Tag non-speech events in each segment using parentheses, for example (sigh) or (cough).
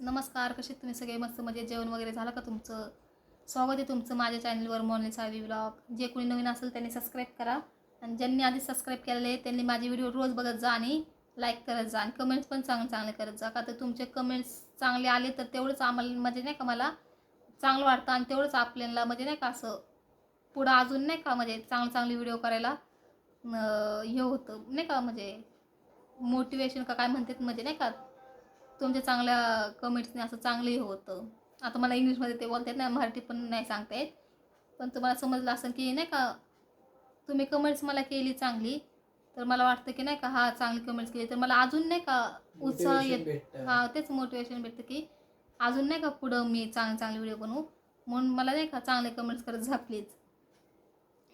नमस्कार कसे तुम्ही सगळे? मस्त म्हणजे जेवण वगैरे झालं का तुमचं? स्वागत आहे तुमचं माझ्या चॅनलवर मॉर्निंग सावी ब्लॉग. जे कोणी नवीन असेल त्यांनी सबस्क्राईब करा. आणि ज्यांनी आधी सबस्क्राईब केलेले आहे त्यांनी माझे व्हिडिओ रोज बघत जा आणि लाईक करत जा. आणि कमेंट्स पण चांगले चांगले करत जा. का तर तुमचे कमेंट्स चांगले आले तर तेवढंच आम्हाला म्हणजे नाही का मला चांगलं वाटतं आणि तेवढंच आपल्याला म्हणजे नाही का असं पुढं अजून नाही का म्हणजे चांगले चांगले व्हिडिओ करायला हे होतं. नाही का म्हणजे मोटिवेशन का काय म्हणतात म्हणजे नाही का तुमच्या चांगल्या कमेंट्सने असं चांगलं हे होतं. आता मला इंग्लिशमध्ये ते बोलतात ना मराठी पण नाही सांगता येत पण तुम्हाला समजलं असेल की नाही का तुम्ही कमेंट्स मला केली चांगली तर मला वाटतं की नाही का हा चांगली कमेंट्स केली. तर मला अजून नाही का उत्साह येत. हा तेच मोटिवेशन भेटतं की अजून नाही का पुढं मी चांगले चांगले व्हिडिओ बनवू. म्हणून मला नाही का चांगले कमेंट्स करत जा प्लीज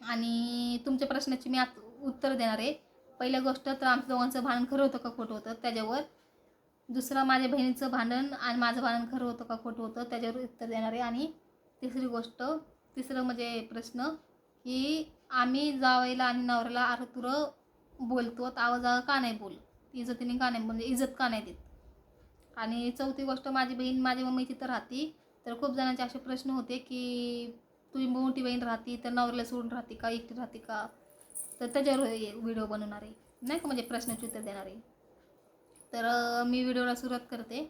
आणि तुमच्या प्रश्नाची मी आत उत्तर देणार आहे. पहिल्या गोष्ट तर आमच्या दोघांचं भांडण खरं होतं का खोटं होतं त्याच्यावर. दुसरं माझ्या बहिणीचं भांडण आणि माझं भांडण खरं होतं का खोटं होतं त्याच्यावर उत्तर देणार. आहे आणि तिसरी गोष्ट तिसरं म्हणजे प्रश्न की आम्ही जावयाला आणि नवऱ्याला आरतुर बोलतो आवाज का नाही बोल इज्जतीने का नाही म्हणजे इज्जत का नाही देत? आणि चौथी गोष्ट माझी बहीण माझी मम्मीची तर राहती तर खूप जणांचे असे प्रश्न होते की तुझी मोठी बहीण राहती तर नवऱ्याला सोडून राहते का एकटी राहते का? तर त्याच्यावर व्हिडिओ बनवणार आहे नाही का? म्हणजे प्रश्नाचे उत्तर देणार. आहे तर मी व्हिडिओला सुरुवात करते.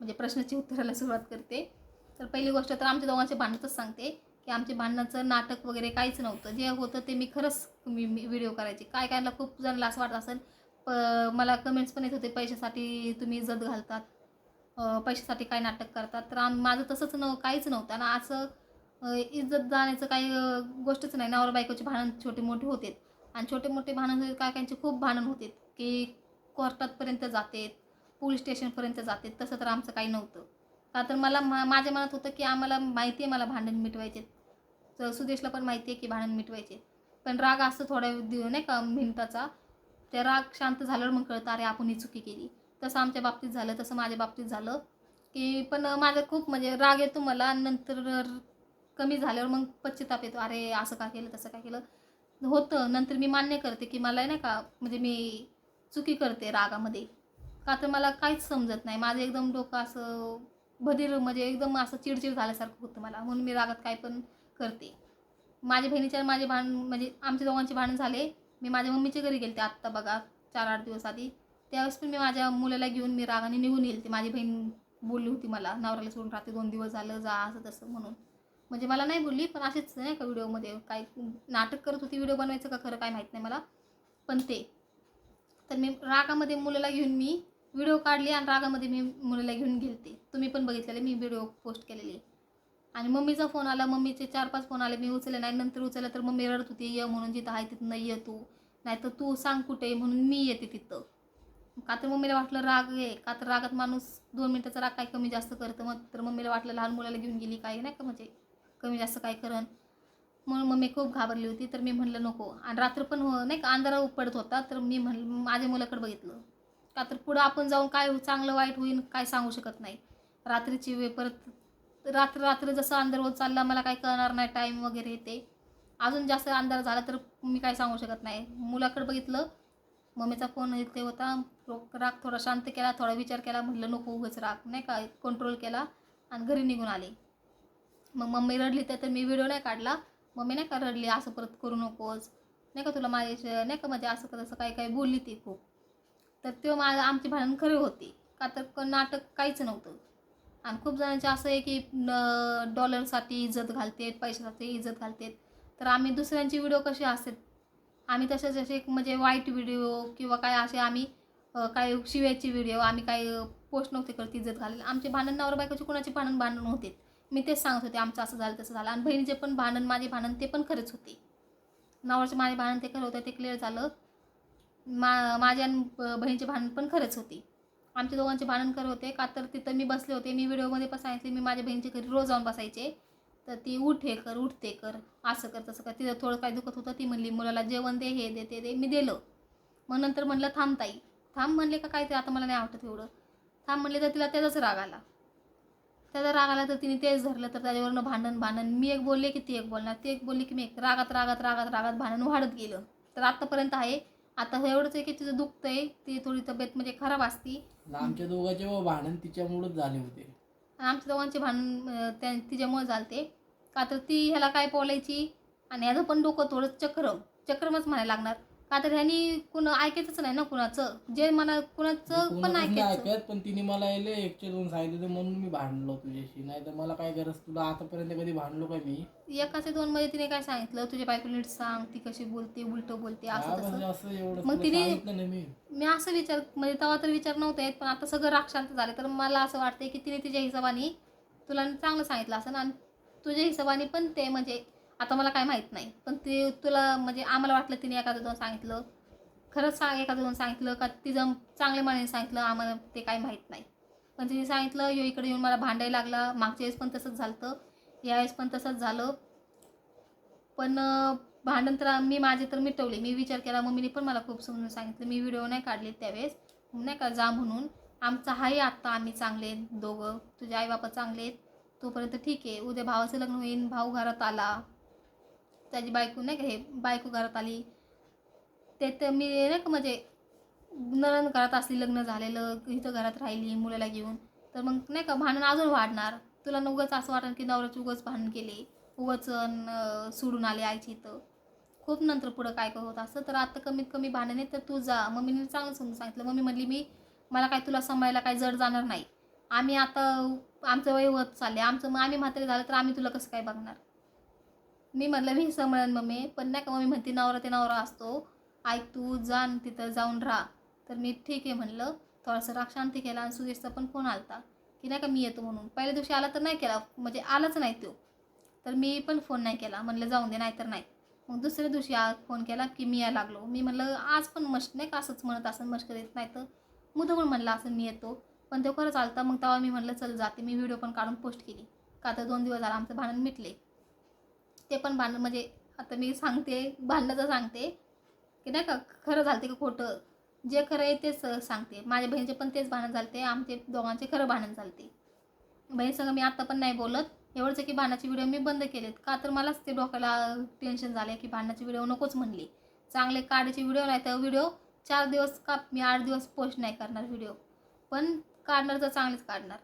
म्हणजे प्रश्नाची उत्तराला सुरुवात करते. तर पहिली गोष्ट तर आमच्या दोघांचे भांडणच सांगते की आमचे भांडणाचं नाटक वगैरे काहीच नव्हतं. जे होतं ते मी खरंच मी व्हिडिओ करायचे. काय कायला खूप जणांना असं वाटत असेल प मला कमेंट्स पण येत होते पैशासाठी तुम्ही इज्जत घालतात पैशासाठी काय नाटक करतात. तर आम माझं तसंच नव काहीच नव्हतं. आणि असं इज्जत जाण्याचं काही गोष्टच नाही. नवरा बायकोचे भांडण छोटे मोठे होते. आणि छोटे मोठे भांडण काय काहींचे खूप भांडण होते. की कोर्टातपर्यंत जातेत पोलीस स्टेशनपर्यंत जाते तसं तर आमचं काही नव्हतं. का तर मला मा माझ्या मनात होतं की आम्हाला माहिती आहे मला भांडण मिटवायचे तर सुदेशला पण माहिती आहे की भांडण मिटवायचे पण राग असतो थोड्या दिव नाही का मिनिटाचा. ते राग शांत झाल्यावर मग कळतं अरे आपण ही चुकी केली. तसं आमच्या बाबतीत झालं तसं माझ्या बाबतीत झालं. की पण माझं खूप म्हणजे राग येतो मला नंतर कमी झाल्यावर मग पश्चिताप येतो. अरे असं का केलं तसं का केलं? होतं. नंतर मी मान्य करते की मला नाही का म्हणजे मी चुकी करते रागामध्ये. का तर मला काहीच समजत नाही. माझं एकदम डोकं असं बधीर म्हणजे एकदम असं चिडचिड झाल्यासारखं होतं मला. म्हणून मी रागात काय पण करते. माझ्या बहिणीच्या माझे भांडण म्हणजे आमच्या दोघांचे भांडण झाले. मी माझ्या मम्मीच्या घरी गेलते आत्ता बघा चार आठ दिवस आधी. त्यावेळेस पण मी माझ्या मुलाला घेऊन मी रागाने निघून गेलते. माझी बहीण बोलली होती मला नवऱ्याला सोडून राहते दोन दिवस झालं जा असं तसं म्हणून. म्हणजे मला नाही बोलली पण असेच नाही का व्हिडिओमध्ये काय नाटक करत होती व्हिडिओ बनवायचं का खरं काय माहीत नाही मला. पण ते तर मी रागामध्ये मुलाला घेऊन मी व्हिडिओ काढली आणि रागामध्ये मी मुलाला घेऊन गेलते. तुम्ही पण बघितलेले मी व्हिडिओ पोस्ट केलेले. आणि मम्मीचा फोन आला मम्मीचे चार पाच फोन आले मी उचलले नाही. नंतर उचललं तर मम्मी रडत होती ये म्हणून जिथं आहे तिथं नाही ये तू. नाही तर तू सांग कुठे आहे म्हणून मी येते तिथं. का तर मम्मीला वाटलं राग आहे का तर रागात माणूस दोन मिनटाचा राग काय कमी जास्त करतं मग तर मम्मीला वाटलं लहान मुलाला घेऊन गेली काय नाही का म्हणजे कमी जास्त काय करण म्हणून मम्मी खूप घाबरली होती. तर मी म्हणलं नको. आणि रात्र पण हो नाही का अंधारा पडत होता. तर मी म्हणलं माझ्या मुलाकडे बघितलं. का तर पुढं आपण जाऊन काय हो, चांगलं वाईट होईल काय सांगू शकत नाही. रात्रीची वेळ परत रात्र रात्र जसं अंधार होत चालला मला काय कळणार नाही टाईम वगैरे ते. अजून जास्त अंधार झाला तर मी काय सांगू शकत नाही. मुलाकडे बघितलं मम्मीचा फोन येते होता. राग थोडा शांत केला थोडा विचार केला. म्हटलं नको उगाच राग. नाही का कंट्रोल केला आणि घरी निघून आले. मग मम्मी रडली तर तर मी व्हिडिओ नाही काढला. मम्मी नाही का रडली असं परत करू नकोस. नाही का तुला माझ्या नाही का म्हणजे असं कसं तसं काय काय बोलली ती खूप. तर ते माझं आमची भांडण खरे होते. का तर क- नाटक काहीच नव्हतं. आणि खूप जणांचे असं आहे की न- डॉलरसाठी इज्जत घालतेत पैशासाठी इज्जत घालतेत. तर आम्ही दुसऱ्यांचे व्हिडिओ कसे असतात? आम्ही तसे जसे म्हणजे वाईट व्हिडिओ किंवा काय असे आम्ही काय शिव्याचे व्हिडिओ आम्ही काय पोस्ट नव्हते करत इज्जत घालेल आमचे भांडण नवरा बायकोचे कुणाचे भांडण भांडण होते मी तेच सांगत होते आमचं असं झालं तसं झालं. आणि बहिणीचे पण भांडण माझे भांडण ते पण खरंच होते. नवऱ्याचे माझे भांडण ते खरं होतं ते क्लिअर झालं. मा माझ्या आणि बहिणीचे भांडण पण खरंच होते. आमचे दोघांचे भांडण खरं होते. का तर तिथं मी बसले होते मी व्हिडिओमध्ये पण सांगितले मी माझ्या बहिणीच्या घरी रोज जाऊन बसायचे. तर ती उठ हे कर उठते कर असं कर तसं कर. तिथं थोडं काय दुखत होतं ती म्हणली मुलाला जेवण दे हे दे ते दे. मी दिलं. मग नंतर म्हणलं थांबताई थांब म्हणले का काय ते आता मला नाही आवडत एवढं. थांब म्हणले तर तिला त्याचाच राग आला. त्याचा राग आला तर तिने तेच धरलं तर त्याच्यावरनं भांडण भांडण. मी एक बोलले की ती एक बोलणार ती एक बोलली की मी एक. रागात रागात रागात रागात भांडण वाढत गेलं. तर आत्तापर्यंत आहे. आता एवढंच आहे की तिचं दुखतंय ती थोडी तब्येत म्हणजे खराब असती. आमच्या दोघांचे व भांडण तिच्यामुळेच झाले होते. आमच्या दोघांचे भांडण त्या तिच्यामुळे झालते. का तर ती ह्याला काय बोलायची? आणि ह्याचं पण डोकं थोडं चक्रम चक्रमच म्हणायला लागणार. का तर ह्यानी कुणा ऐकायचंच नाही ना कुणाचं. जे मला कुणाचं पण नाही ऐकायचं. ऐकत पण तिने मला यायले एकचे दोन सांगितले होते म्हणून मी भांडलो तुझ्याशी. नाही तर मला काय गरज तुला आतापर्यंत कधी भांडलो का मी? एकाचे दोन मध्ये तिने काय सांगितलं? तुझ्या बायको नीट सांग ती कशी बोलते उलट बोलते हा, असं म्हणजे तसं. असं एवढं मग तुला तिने- सांगितलं मी. मी असं विचार म्हणजे तेव्हा तर विचार नव्हते येत पण आता सगळं राग शांत झाले. तर मला असं वाटतंय की तिने तिच्या हिशोबाने तुला चांगलं सांगितलं असं आणि तुझ्या हिशोबाने पण ते म्हणजे आता मला काय माहीत नाही. पण ते तुला म्हणजे आम्हाला वाटलं तिने एखादं दोन सांगितलं. खरंच सांग एखादं दोन सांगितलं का तिचं चांगल्या मनाने सांगितलं आम्हाला ते काही माहीत नाही. पण तिने सांगितलं यो इकडे येऊन मला भांडायला लागला. मागच्या वेळेस पण तसंच झालं यावेळेस पण तसंच झालं. पण भांडण तर मी माझे तर मिटवले. मी विचार केला मम्मीने पण मला खूप समजून सांगितलं. मी व्हिडिओ नाही काढले त्यावेळेस. नाही का जा म्हणून. आमचं आहे आत्ता आम्ही चांगले आहेत दोघं. तुझे आई बापा चांगले आहेत. तोपर्यंत ठीक आहे. उद्या भावाचं लग्न होईल भाऊ घरात आला. त्याची बायको नाही का हे बायको घरात आली. ते तर मी नाही का म्हणजे नरण घरात असली लग्न झालेलं इथं घरात राहिली मुलाला घेऊन. तर मग नाही का भांडण अजून वाढणार. तुला न उगाच असं वाटेल की नवऱ्याची उगाच भांडण केले. उगंच सोडून आले आईची इथं. खूप नंतर पुढं काय काय होत असतं तर आता कमीत कमी भांडण आहे तर तू जा. मम्मीने चांगलं समजून सांगितलं. मम्मी म्हणली मी मला काय तुला सांभाळायला काय जड जाणार नाही. आम्ही आता आमचं वय होत चालले आमचं मग आम्ही म्हातारे झालं तर आम्ही तुला कसं काय बघणार? मी म्हटलं मी सांभाळन मम्मी पण नाही का मम्मी म्हणते नवरा ते नवरा असतो. ऐक तू जा तिथं जाऊन राहा. तर मी ठीक आहे म्हणलं. थोडासा राग शांती केला आणि सुदेशचा पण फोन आलता की नाही का मी येतो म्हणून. पहिल्या दिवशी आला तर नाही केला म्हणजे आलाच नाही तो. तर मी पण फोन नाही केला. म्हणलं जाऊन दे नाही तर नाही. मग दुसऱ्या दिवशी आ फोन केला की मी या लागलो. मी म्हणलं आज पण मश नाही का असंच म्हणत असं मस्त येत नाही तर? मुद्दामून म्हणलं असं मी येतो. पण तो खरंच आलता. मग तेव्हा मी म्हणलं चल जाते. मी व्हिडिओ पण काढून पोस्ट केली. का तर दोन दिवस झाला आमचं भांडण मिटले. ते पण भांडण म्हणजे आता मी सांगते भांडणाचं सांगते की नाही का खरं झालं का खोटं? जे खरं आहे तेच सांगते. माझ्या बहिणीचे पण तेच भांडण झालते आमचे दोघांचे खरं भांडण झालते. बहिणीसंग मी आत्ता पण नाही बोलत. एवढंच की भांडणाचे व्हिडिओ मी बंद केलेत. का तर मलाच ते डोक्याला टेन्शन झाले की भांडणाचे व्हिडिओ नकोच म्हणले. चांगले काढायचे व्हिडिओ नाही तर व्हिडिओ चार दिवस का मी आठ दिवस पोस्ट नाही करणार व्हिडिओ. पण काढणार तर चांगलेच काढणार.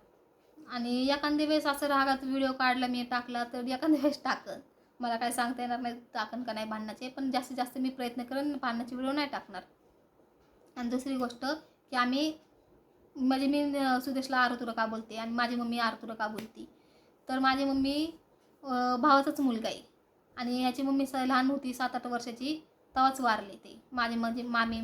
आणि एखाद्या वेळेस असं रागात व्हिडिओ काढला मी टाकला तर एखाद्या वेळेस टाकत मला काय सांगता येणार नाही टाकन का नाही भांडणाचे पण जास्तीत जास्त मी प्रयत्न करेन भांडणाचे व्हिडिओ नाही टाकणार. आणि दुसरी गोष्ट की आम्ही म्हणजे मी सुदेशला आरतुरं का बोलते आणि माझी मम्मी आरतुरं का बोलती? तर माझी मम्मी भावाचाच मुलगा आहे. आणि ह्याची मम्मी स लहान होती सात आठ वर्षाची तेव्हाच वारले ते. माझे म्हणजे मामी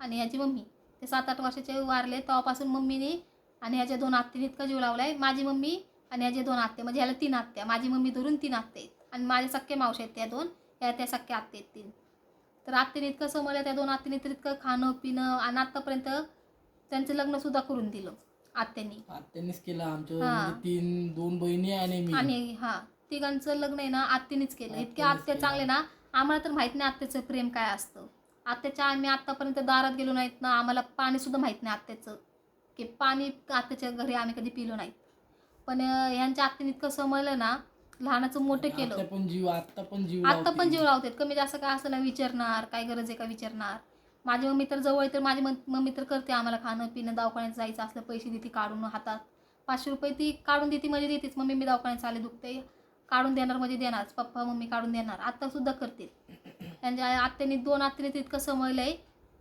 आणि ह्याची मम्मी. ते सात आठ वर्षाचे वारले तेव्हापासून मम्मीने आणि ह्याच्या दोन आत्तीने इतका जीव लावला आहे माझी मम्मी आणि ह्याचे दोन आत्ते म्हणजे ह्याला तीन आत्या. माझी मम्मी धरून तीन आत्ते आहेत. आणि माझे सख्खे मावशे आहेत त्या दोन ह्या त्या सख्या आत्या आहेत तीन. तर आत्तीने इतकं समजलं त्या दोन आत्तीने तर इतकं खाणं पिणं आणि आत्तापर्यंत त्यांचं लग्नसुद्धा करून दिलं आत्यांनी. आत्यानीच केलं आमच्या हा. म्हणजे तीन दोन बहिणी आणि मी. आणि हा तिघांचं लग्न आहे ना आत्तीनेच केलं. इतके आत्या केलं. चांगले ना आम्हाला तर माहीत नाही आत्याचं प्रेम काय असतं. आत्याच्या आम्ही आत्तापर्यंत दारात गेलो नाहीत ना आम्हाला पाणी सुद्धा माहीत नाही आत्याचं. की पाणी आत्याच्या घरी आम्ही कधी पिलो नाहीत. पण ह्यांच्या आत्याने इतकं समजलं ना लहानाचं मोठं केलं आता पण जीव आता पण जीव आत्ता लावते. पण जीव लावतात. कमी जास्त काय असं ना विचारणार काय गरज आहे का विचारणार? माझी मम्मी तर जवळ आहे तर माझी मम- मम्मी तर करते आम्हाला खाणं पिणं दवाखान्यात जायचं असलं पैसे देते काढून हातात. पाचशे रुपये ती काढून देते म्हणजे देतेच. मम्मी मी दवाखान्यात चाले दुखते. काढून देणार म्हणजे देणारच पप्पा मम्मी काढून देणार. आत्ता सुद्धा करते. त्यांच्या आई- आत्याने दोन आत्याने इतकं समजलं आहे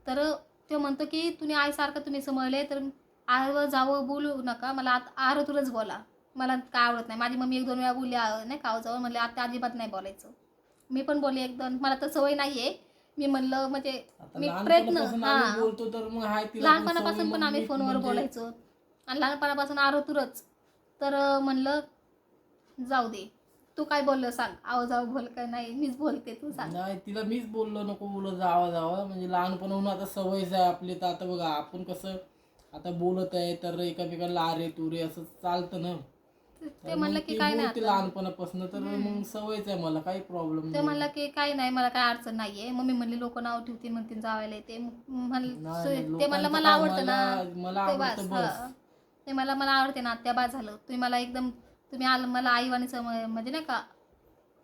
तर ते म्हणतो की तुम्ही आईसारखं तुम्ही समजलं तर आव जावं बोलू नका. मला आत आरतूरच बोला. मला काय आवडत नाही. माझी मम्मी एक दोन वेळा बोलली "आ, नाही का जावं म्हणले आता अजिबात नाही बोलायचं. मी पण बोलले एक दोन. मला तर सवय नाही आहे मी म्हणलं म्हणजे मी प्रयत्न लहानपणापासून हा. पण लहानपणापासून आम्ही फोनवर म्हणजे- बोलायचो. आणि लहानपणापासून आरोतुरच. तर म्हणलं जाऊ दे. तू काय बोललं सांग. आव जाऊ बोल काय नाही. मीच बोलते तू सांग. नाही तिला मीच बोललो नको बोलत जावा जावा म्हणजे लहानपणाहून आता सवयच आहे आपली. तर आता बघा आपण कसं आता बोलत आहे तर एकामेकाला आरे तुरे असं चालतं ना. ते म्हणलं मग की काय नाही आता. लहानपणापासून तर मग सवयच आहे मला काही प्रॉब्लेम ते म्हणलं की काही नाही मला काय अडचण नाहीये. मम्मी म्हणली लोक नाव ठेवतील म्हणतील जावायला येते. म्हणलं ते म्हणलं मला आवडतं ना. मला ते आवडतं बस बस. हा. ते मला मला आवडते ना त्या बाद झालं. तुम्ही मला एकदम तुम्ही आल मला आईवानी सम म्हणजे नाही का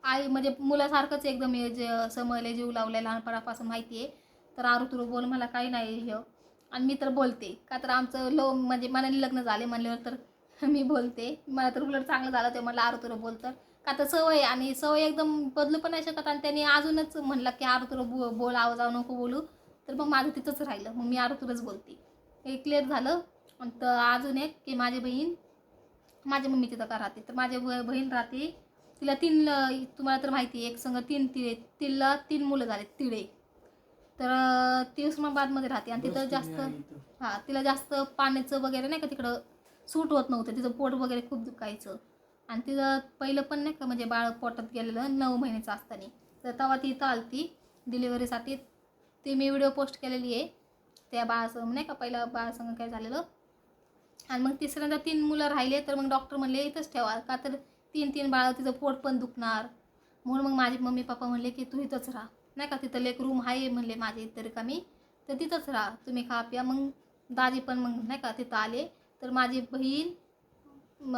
आई म्हणजे मुलासारखंच एकदम हे जे समयले जीव लावले लहानपणापासून माहिती आहे तर आरू तुरू बोल मला काही नाही हे. आणि मी तर बोलते. का तर आमचं लो म्हणजे मनाने लग्न झाले म्हणल्यावर तर (laughs) मी बोलते. मला तर उलट चांगलं झालं ते मला आरू तुला बोलतं. का तर सवय आणि सवय एकदम बदलू पण नाही शकत आणि त्यांनी अजूनच म्हणलं की आरू तुला बो बोल आवाज जाऊ नको बोलू. तर मग माझं तिथंच राहिलं. मग मी आरू तुलाच बोलते. हे क्लिअर झालं. तर अजून एक की माझी बहीण माझी मम्मी तिथं का राहते? तर माझी बहीण राहते. तिला तीन तुम्हाला तर माहिती आहे एक संघ तीन तिळे तिला तीन मुलं झाले तिळे. तर ती उस्मानाबादमध्ये राहते. आणि तिथं जास्त हां तिला जास्त पाण्याचं वगैरे नाही का तिकडं सूट होत नव्हतं. तिचं पोट वगैरे खूप दुखायचं. आणि तिचं पहिलं पण नाही का म्हणजे बाळ पोटात गेलेलं नऊ महिन्याचं असताना. तर तेव्हा ती इथं आलती डिलिव्हरीसाठी. ती मी व्हिडिओ पोस्ट केलेली आहे. त्या बाळासंग नाही का पहिलं बाळासंग काय झालेलं. आणि मग तिसऱ्यांदा तीन मुलं राहिले तर मग डॉक्टर म्हणले इथंच ठेवा. का तर तीन तीन बाळ तिचं पोट पण दुखणार. म्हणून मग माझे मम्मी पप्पा म्हणले की तू इथंच राहा. नाही का तिथं एक रूम आहे म्हणले माझे इतर का मी. तर तिथंच राहा. तुम्ही खा प्या. मग दाजी पण मग नाही का तिथं आले. तर माझी बहीण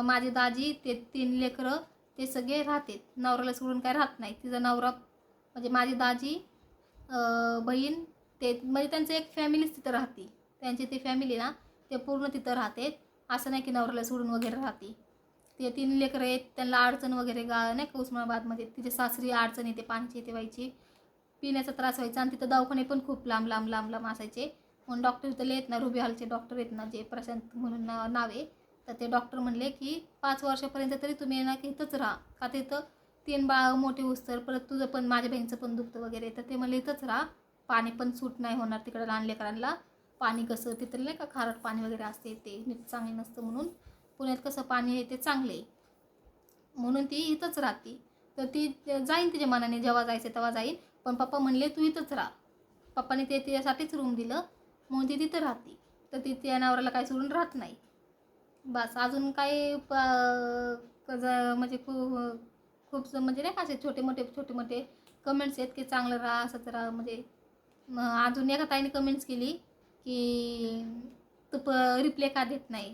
माझी दाजी ते तीन लेकरं ते सगळे राहते नवऱ्याला सोडून काय राहत नाही. तिचा नवरा म्हणजे माझी दाजी बहीण ते म्हणजे त्यांचं एक फॅमिलीच तिथं राहते. त्यांची ती फॅमिली ना ते पूर्ण तिथं राहते. असं नाही की नवऱ्याला सोडून वगैरे राहते. ते तीन लेकरं आहेत. त्यांना अडचण वगैरे गा नाही का उस्मानाबादमध्ये? तिचे सासरी अडचण येते पाण्याची येते व्हायची. पिण्याचा त्रास व्हायचा आणि तिथं दवाखाने पण खूप लांब लांब लांब लांब असायचे. कोण डॉक्टर इथं येत ना रुबी हॉलचे डॉक्टर आहेत ना जे प्रशांत म्हणून ना- नाव आहे. तर ते डॉक्टर म्हणले की पाच वर्षापर्यंत तरी तुम्ही ना की इथंच राहा. का तिथं तीन बाळ मोठे उस्तर परत तुझं पण माझ्या बहिणीचं पण दुखतं वगैरे. तर ते म्हणले इथंच राहा. पाणी पण सूट नाही होणार तिकडं लहान लेकरांना पाणी कसं तिथलं नाही का खारट पाणी वगैरे असते ते नीट चांगले नसतं म्हणून. पुण्यात कसं पाणी आहे ते चांगले आहे. म्हणून ती इथंच राहते. तर ती जाईन तिच्या मनाने जेव्हा जायचं तेव्हा जाईन. पण पप्पा म्हणले तू इथंच राहा. पप्पाने ते तिच्यासाठीच रूम दिलं. म्हणून ती तिथं राहते. तर ती त्या नवऱ्याला काही सोडून राहत नाही. बस अजून काही प- म्हणजे खूप खूप म्हणजे नाही का असे छोटे मोठे छोटे मोठे कमेंट्स आहेत की चांगलं राहा असंच राहा म्हणजे अजून एका ताईने कमेंट्स केली की तू प रिप्लाय का देत नाही?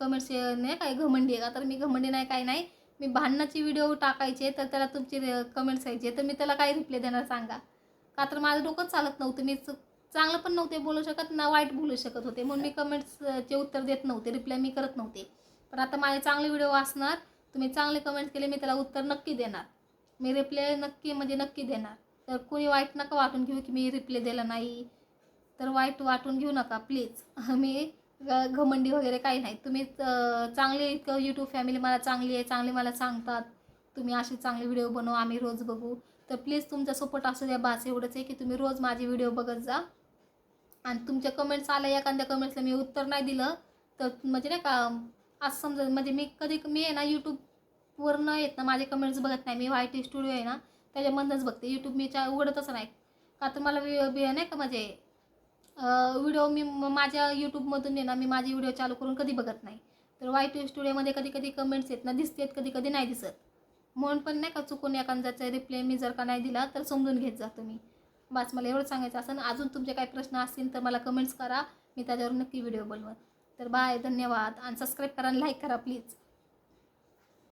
कमेंट्स नाही काय घमंडी आहे का? तर मी घमंडी नाही काय नाही. मी भांडणाची व्हिडिओ टाकायचे तर त्याला तुमचे कमेंट्स यायचे तर मी त्याला काय रिप्लाय देणार सांगा. का तर माझं डोकंच चालत नव्हतं मी चांगलं पण नव्हते बोलू शकत ना वाईट बोलू शकत होते. म्हणून मी कमेंट्सचे उत्तर देत नव्हते रिप्लाय मी करत नव्हते. पण आता माझे चांगले व्हिडिओ असणार तुम्ही चांगले कमेंट्स केले मी त्याला उत्तर नक्की देणार. मी रिप्लाय नक्की म्हणजे नक्की देणार. तर कोणी वाईट नका वाटून घेऊ की मी रिप्लाय दिला नाही. तर वाईट वाटून घेऊ नका प्लीज (laughs) मी ग- घमंडी वगैरे काही नाही. तुम्ही चांगली चांगले इतकं यूट्यूब फॅमिली मला चांगली आहे चांगले मला सांगतात. तुम्ही असे चांगले व्हिडिओ बनवू आम्ही रोज बघू. तर प्लीज तुमचा सपोर्ट असू द्या बास. एवढंच आहे की तुम्ही रोज माझे व्हिडिओ बघत जा. आणि तुमच्या कमेंट्स आल्या एखाद्या कमेंट्सला मी उत्तर नाही दिलं तर म्हणजे नाही का असं समजा म्हणजे मी कधी मी आहे ना यूट्यूबवर न येत ना माझे कमेंट्स बघत नाही. मी वाय टी स्टुडिओ आहे ना त्याच्यामधनंच बघते. यूट्यूब मी चा उघडतच नाही. का तर मला वि- नाही का म्हणजे व्हिडिओ मी म- माझ्या यूट्यूबमधून आहे ना मी माझे व्हिडिओ चालू करून कधी बघत नाही. तर वाय टी स्टुडिओमध्ये कधी कधी कमेंट्स येत ना दिसतेत कधी कधी नाही दिसत. म्हणून पण नाही का चुकून एखाद्याचा रिप्लाय मी जर का नाही दिला तर समजून घेत जा तुम्ही. बस मला एवढं सांगायचं असं. अजून तुमचे काही प्रश्न असतील तर मला कमेंट्स करा. मी त्याच्यावर नक्की व्हिडिओ बनवेन. तर बाय धन्यवाद. आणि सबस्क्राईब करा आणि लाईक करा प्लीज